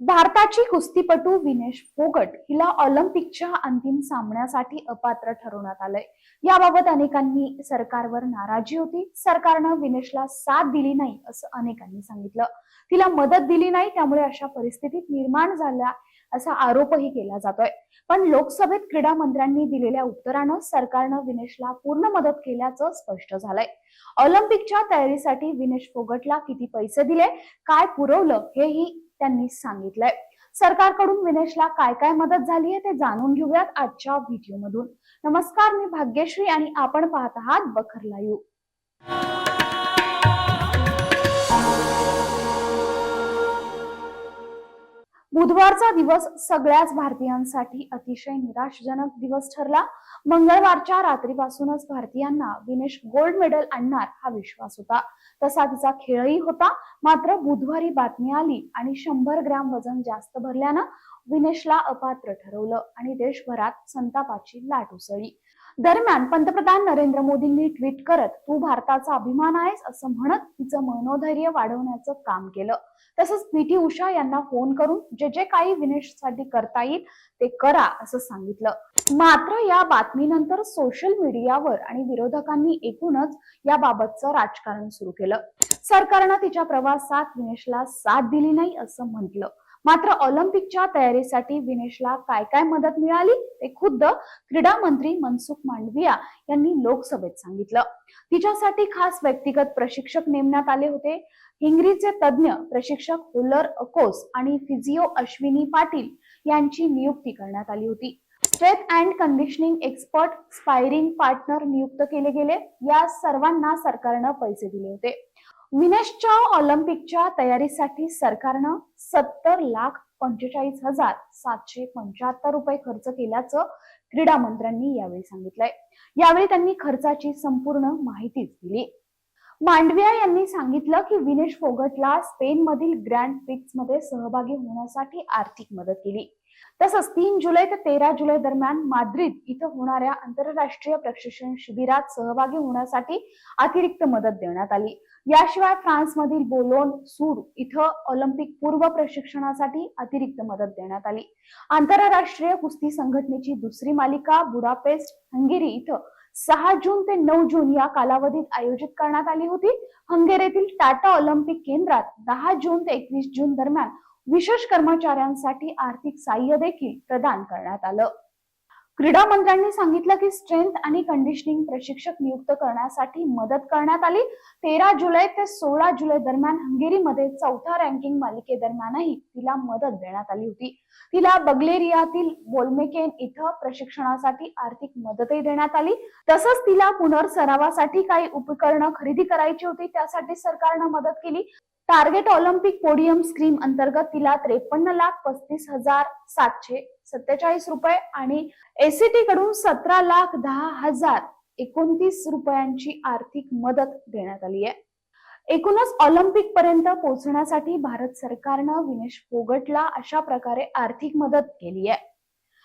भारताची कुस्तीपटू विनेश फोगट हिला ऑलिम्पिकच्या अंतिम सामन्यासाठी अपात्र ठरवण्यात आलंय. याबाबत अनेकांनी सरकारवर नाराजी होती. सरकारनं विनेशला साथ दिली नाही असं अनेकांनी सांगितलं. तिला मदत दिली नाही त्यामुळे अशा परिस्थितीत निर्माण झाल्या असा आरोपही केला जातोय. पण लोकसभेत क्रीडा मंत्र्यांनी दिलेल्या उत्तरानं सरकारनं विनेशला पूर्ण मदत केल्याचं स्पष्ट झालंय. ऑलिम्पिकच्या तयारीसाठी विनेश फोगटला किती पैसे दिले काय पुरवलं हेही त्यांनी सांगितलंय. सरकारकडून विनेशला काय काय मदत झाली आहे ते जाणून घेऊयात आजच्या व्हिडिओ मधून नमस्कार मी भाग्यश्री आणि आपण पाहत आहात बखर लाईव्ह. बुधवारचा दिवस सगळ्याच भारतीयांसाठी अतिशय निराशजनक दिवस ठरला. मंगळवारच्या रात्रीपासूनच भारतीयांना विनेश गोल्ड मेडल आणणार हा विश्वास होता. तसा तिचा खेळही होता. मात्र बुधवारी बातमी आली आणि शंभर ग्रॅम वजन जास्त भरल्यानं विनेशला अपात्र ठरवलं आणि देशभरात संतापाची लाट उसळली. दरम्यान पंतप्रधान नरेंद्र मोदींनी ट्विट करत तू भारताचा अभिमान आहेस असं म्हणत तिचं मनोधैर्य वाढवण्याचं काम केलं. तसंच पीटी उषा यांना फोन करून जे जे काही विनेशसाठी करता येईल ते करा असं सांगितलं. मात्र या बातमीनंतर सोशल मीडियावर आणि विरोधकांनी एकूणच याबाबतचं राजकारण सुरू केलं. सरकारनं तिच्या प्रवासात विनेशला साथ दिली नाही असं म्हटलं. मात्र ऑलिम्पिकच्या तयारीसाठी विनेशला काय काय मदत मिळाली ते खुद्द क्रीडा मंत्री मनसुख मांडविया यांनी लोकसभेत सांगितलं. तिच्यासाठी खास व्यक्तिगत प्रशिक्षक नेमण्यात आले होते. हिंगरीचे तज्ज्ञ प्रशिक्षक हुलर अकोस आणि फिजिओ अश्विनी पाटील यांची नियुक्ती करण्यात आली होती. Strength and conditioning expert sparring partner नियुक्त केले गेले. या सर्वांना सरकारनं पैसे दिले होते. विनेशच्या ऑलिम्पिकच्या तयारीसाठी सरकारनं सत्तर लाख पंचेचाळीस हजार सातशे पंच्याहत्तर रुपये खर्च केल्याचं क्रीडा मंत्र्यांनी यावेळी सांगितलंय. यावेळी त्यांनी खर्चाची संपूर्ण माहितीच दिली. मांडविया यांनी सांगितलं की विनेश फोगटला स्पेन मधील ग्रँड प्रिक्समध्ये सहभागी होण्यासाठी आर्थिक मदत केली. तसंच तीन जुलै ते तेरा जुलै दरम्यान माद्रिद इथं होणाऱ्या आंतरराष्ट्रीय प्रशिक्षण शिबिरात सहभागी होण्यासाठी अतिरिक्त मदत देण्यात आली. याशिवाय फ्रान्समधील बोलोन सूर इथं ऑलिम्पिक पूर्व प्रशिक्षणासाठी अतिरिक्त मदत देण्यात आली. आंतरराष्ट्रीय कुस्ती संघटनेची दुसरी मालिका बुडापेस्ट हंगेरी इथं सहा जून ते नऊ जून या कालावधीत आयोजित करण्यात आली होती. हंगेरीतील टाटा ऑलिम्पिक केंद्रात दहा जून ते एकवीस जून दरम्यान विशेष कर्मचाऱ्यांसाठी आर्थिक सहाय्य देखील प्रदान करण्यात आलं. क्रीडा मंत्र्यांनी सांगितलं की स्ट्रेंथ आणि कंडिशनिंग प्रशिक्षक नियुक्त करण्यासाठी मदत करण्यात आली. तेरा जुलै ते सोळा जुलै दरम्यान हंगेरीमध्ये चौथ्या रँकिंग मालिकेदरम्यानही तिला मदत देण्यात आली होती. तिला बगलेरियातील बोलमेकेन इथं प्रशिक्षणासाठी आर्थिक मदतही देण्यात आली. तसंच तिला पुनर्सरावासाठी काही उपकरणं खरेदी करायची होती त्यासाठी सरकारनं मदत केली. टार्गेट ऑलिम्पिक पोडियम स्कीम अंतर्गत तिला त्रेपन्न लाख पस्तीस हजार सातशे सत्तेचाळीस रुपये आणि एसीटी कडून सतरा लाख दहा हजार एकोणतीस रुपयांची आर्थिक मदत देण्यात आली आहे. एकूणच ऑलिम्पिक पर्यंत पोहोचण्यासाठी भारत सरकारनं विनेश फोगटला अशा प्रकारे आर्थिक मदत केली आहे.